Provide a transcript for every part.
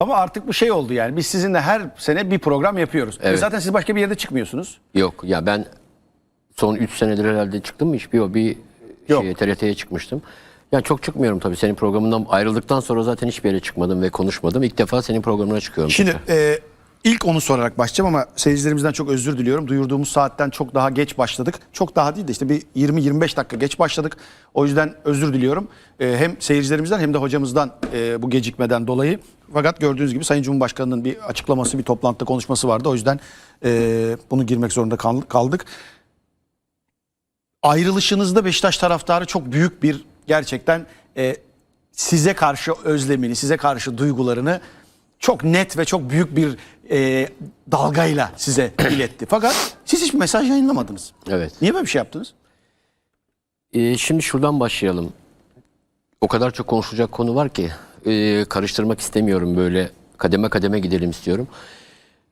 Ama artık bu şey oldu yani. Biz sizinle her sene bir program yapıyoruz. Ve Evet. zaten siz başka bir yerde çıkmıyorsunuz. Yok ya ben son 3 senedir herhalde çıktım mı hiç bir, bir Yok. şeye, TRT'ye çıkmıştım. Ya çok çıkmıyorum tabii senin programından ayrıldıktan sonra zaten hiçbir yere çıkmadım ve konuşmadım. İlk defa senin programına çıkıyorum. Şimdi e, ilk onu sorarak başlayacağım ama seyircilerimizden çok özür diliyorum. Duyurduğumuz saatten çok daha geç başladık. Çok daha değil de işte bir 20-25 dakika geç başladık. O yüzden özür diliyorum. E, hem seyircilerimizden hem de hocamızdan e, bu gecikmeden dolayı. Fakat gördüğünüz gibi Sayın Cumhurbaşkanı'nın bir açıklaması, bir toplantıda konuşması vardı. O yüzden e, bunu girmek zorunda kal- kaldık. Ayrılışınızda Beşiktaş taraftarı çok büyük bir gerçekten e, size karşı özlemini, size karşı duygularını çok net ve çok büyük bir e, dalgayla size iletti. Fakat siz hiçbir mesaj yayınlamadınız. Evet. Niye böyle bir şey yaptınız? Ee, şimdi şuradan başlayalım. O kadar çok konuşulacak konu var ki e, karıştırmak istemiyorum böyle kademe kademe gidelim istiyorum.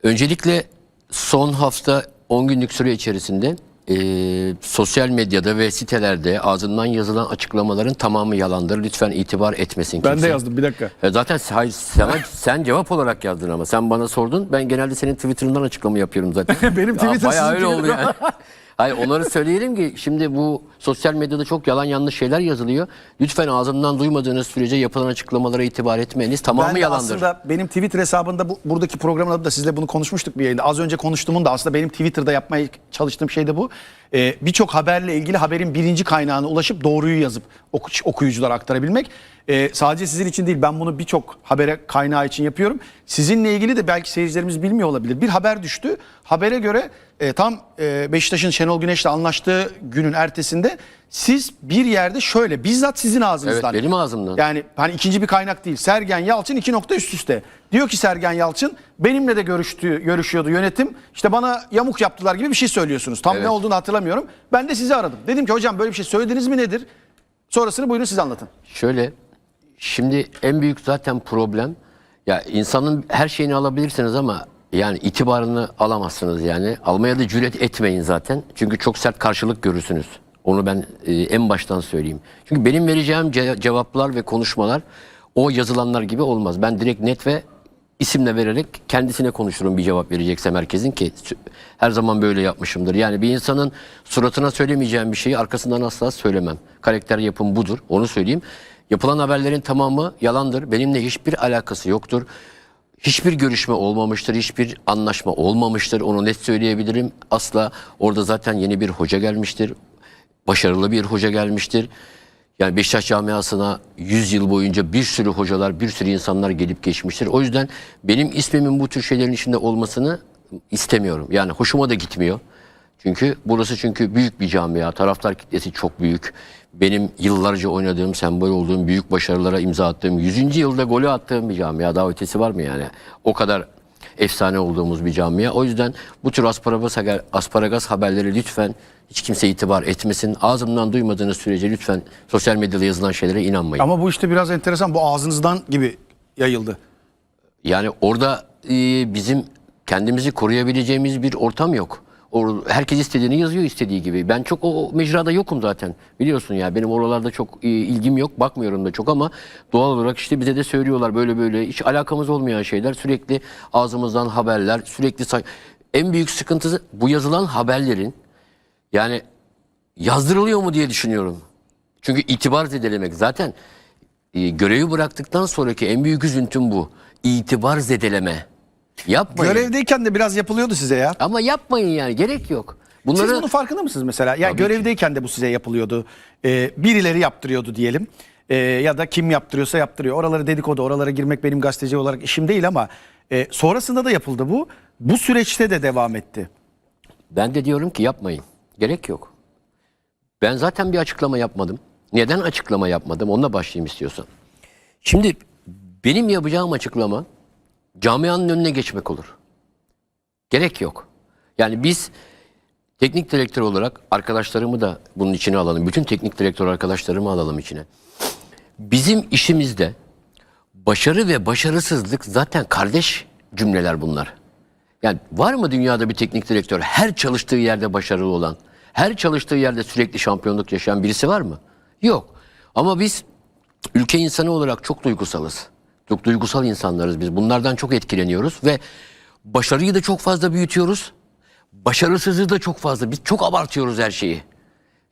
Öncelikle son hafta 10 günlük süre içerisinde e, sosyal medyada ve sitelerde ağzından yazılan açıklamaların tamamı yalandır. Lütfen itibar etmesin kimse. bir dakika. E zaten hayır, sana, sen cevap olarak yazdın ama sen bana sordun. Ben genelde senin Twitter'ından açıklama yapıyorum zaten. Benim Twitter Bayağı sizinki öyle oldu gibi. yani. Hayır onları söyleyelim ki şimdi bu sosyal medyada çok yalan yanlış şeyler yazılıyor. Lütfen ağzımdan duymadığınız sürece yapılan açıklamalara itibar etmeyiniz. Tamamı Ben de yalandır. aslında benim Twitter hesabında bu, buradaki programın adı da sizle bunu konuşmuştuk bir yayında. Az önce konuştuğumun da aslında benim Twitter'da yapmaya çalıştığım şey de bu. Ee, Birçok haberle ilgili haberin birinci kaynağına ulaşıp doğruyu yazıp oku- okuyuculara aktarabilmek. Ee, sadece sizin için değil ben bunu birçok habere kaynağı için yapıyorum. Sizinle ilgili de belki seyircilerimiz bilmiyor olabilir. Bir haber düştü. Habere göre e, tam e, Beşiktaş'ın Şenol Güneş'le anlaştığı günün ertesinde siz bir yerde şöyle bizzat sizin ağzınızdan. Evet, benim ağzımdan. Yani hani ikinci bir kaynak değil. Sergen Yalçın iki nokta üst üste. Diyor ki Sergen Yalçın benimle de görüştü, görüşüyordu yönetim. İşte bana yamuk yaptılar gibi bir şey söylüyorsunuz. Tam Evet. ne olduğunu hatırlamıyorum. Ben de sizi aradım. Dedim ki hocam böyle bir şey söylediniz mi nedir? Sonrasını buyurun siz anlatın. Şöyle şimdi en büyük zaten problem ya insanın her şeyini alabilirsiniz ama yani itibarını alamazsınız yani. Almaya da cüret etmeyin zaten. Çünkü çok sert karşılık görürsünüz. Onu ben e, en baştan söyleyeyim. Çünkü benim vereceğim ce- cevaplar ve konuşmalar o yazılanlar gibi olmaz. Ben direkt net ve isimle vererek kendisine konuşurum bir cevap vereceksem herkesin ki her zaman böyle yapmışımdır. Yani bir insanın suratına söylemeyeceğim bir şeyi arkasından asla söylemem. Karakter yapım budur. Onu söyleyeyim. Yapılan haberlerin tamamı yalandır. Benimle hiçbir alakası yoktur. Hiçbir görüşme olmamıştır, hiçbir anlaşma olmamıştır. Onu net söyleyebilirim. Asla orada zaten yeni bir hoca gelmiştir. Başarılı bir hoca gelmiştir. Yani Beşiktaş camiasına 100 yıl boyunca bir sürü hocalar, bir sürü insanlar gelip geçmiştir. O yüzden benim ismimin bu tür şeylerin içinde olmasını istemiyorum. Yani hoşuma da gitmiyor. Çünkü burası çünkü büyük bir camia. Taraftar kitlesi çok büyük. Benim yıllarca oynadığım, sembol olduğum, büyük başarılara imza attığım, 100. yılda golü attığım bir camia. Daha ötesi var mı yani? O kadar efsane olduğumuz bir camia. O yüzden bu tür asparagas, asparagas haberleri lütfen hiç kimse itibar etmesin. Ağzımdan duymadığınız sürece lütfen sosyal medyada yazılan şeylere inanmayın. Ama bu işte biraz enteresan. Bu ağzınızdan gibi yayıldı. Yani orada e, bizim kendimizi koruyabileceğimiz bir ortam yok. Herkes istediğini yazıyor istediği gibi. Ben çok o, mecrada yokum zaten. Biliyorsun ya benim oralarda çok e, ilgim yok. Bakmıyorum da çok ama doğal olarak işte bize de söylüyorlar böyle böyle hiç alakamız olmayan şeyler. Sürekli ağzımızdan haberler, sürekli en büyük sıkıntısı bu yazılan haberlerin yani yazdırılıyor mu diye düşünüyorum. Çünkü itibar zedelemek zaten e, görevi bıraktıktan sonraki en büyük üzüntüm bu. İtibar zedeleme. Yapmayın. Görevdeyken de biraz yapılıyordu size ya. Ama yapmayın yani gerek yok. Bunları Siz bunun farkında mısınız mesela? Ya görevdeyken de bu size yapılıyordu. Ee, birileri yaptırıyordu diyelim. Ee, ya da kim yaptırıyorsa yaptırıyor. Oraları dedikodu, oralara girmek benim gazeteci olarak işim değil ama e, sonrasında da yapıldı bu. Bu süreçte de devam etti. ben de diyorum ki yapmayın. Gerek yok. Ben zaten bir açıklama yapmadım. Neden açıklama yapmadım? Onunla başlayayım istiyorsan. Şimdi benim yapacağım açıklama camianın önüne geçmek olur. Gerek yok. Yani biz teknik direktör olarak arkadaşlarımı da bunun içine alalım. Bütün teknik direktör arkadaşlarımı alalım içine. Bizim işimizde başarı ve başarısızlık zaten kardeş cümleler bunlar. Yani var mı dünyada bir teknik direktör her çalıştığı yerde başarılı olan, her çalıştığı yerde sürekli şampiyonluk yaşayan birisi var mı? Yok. Ama biz ülke insanı olarak çok duygusalız. Çok duygusal insanlarız biz. Bunlardan çok etkileniyoruz ve başarıyı da çok fazla büyütüyoruz. Başarısızlığı da çok fazla. Biz çok abartıyoruz her şeyi.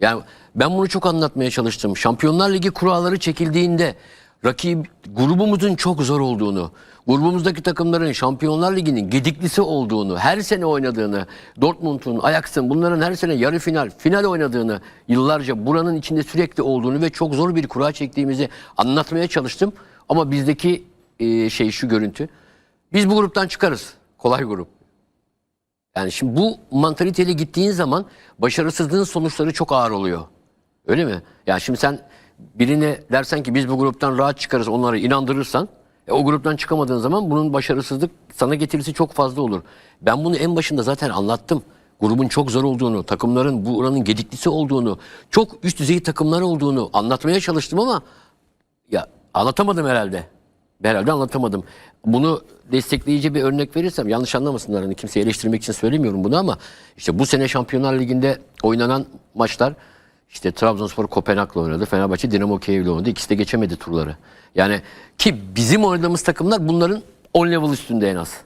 Yani ben bunu çok anlatmaya çalıştım. Şampiyonlar Ligi kuralları çekildiğinde rakip grubumuzun çok zor olduğunu, grubumuzdaki takımların Şampiyonlar Ligi'nin gediklisi olduğunu, her sene oynadığını, Dortmund'un, Ajax'ın bunların her sene yarı final, final oynadığını, yıllarca buranın içinde sürekli olduğunu ve çok zor bir kura çektiğimizi anlatmaya çalıştım. Ama bizdeki e, şey şu görüntü. Biz bu gruptan çıkarız. Kolay grup. Yani şimdi bu mantaliteyle gittiğin zaman başarısızlığın sonuçları çok ağır oluyor. Öyle mi? Yani şimdi sen birine dersen ki biz bu gruptan rahat çıkarız onları inandırırsan e, o gruptan çıkamadığın zaman bunun başarısızlık sana getirisi çok fazla olur. Ben bunu en başında zaten anlattım. Grubun çok zor olduğunu, takımların bu oranın gediklisi olduğunu, çok üst düzey takımlar olduğunu anlatmaya çalıştım ama ya anlatamadım herhalde. Herhalde anlatamadım. Bunu destekleyici bir örnek verirsem yanlış anlamasınlar. Hani kimseyi eleştirmek için söylemiyorum bunu ama işte bu sene Şampiyonlar Ligi'nde oynanan maçlar işte Trabzonspor Kopenhag'la oynadı. Fenerbahçe Dinamo Kiev'le oynadı. İkisi de geçemedi turları. Yani ki bizim oynadığımız takımlar bunların 10 level üstünde en az.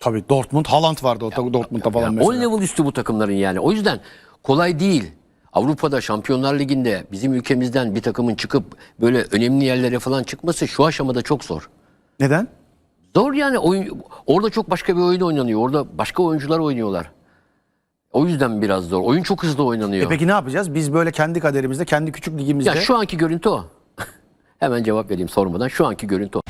Tabii Dortmund, Haaland vardı o takı Dortmund'da falan Yani mesela. 10 level üstü bu takımların yani. O yüzden kolay değil. Avrupa'da Şampiyonlar Ligi'nde bizim ülkemizden bir takımın çıkıp böyle önemli yerlere falan çıkması şu aşamada çok zor. Neden? Zor yani oyun orada çok başka bir oyun oynanıyor. Orada başka oyuncular oynuyorlar. O yüzden biraz zor. Oyun çok hızlı oynanıyor. E peki ne yapacağız? Biz böyle kendi kaderimizde, kendi küçük ligimizde ya şu anki görüntü o. Hemen cevap vereyim sormadan. Şu anki görüntü o.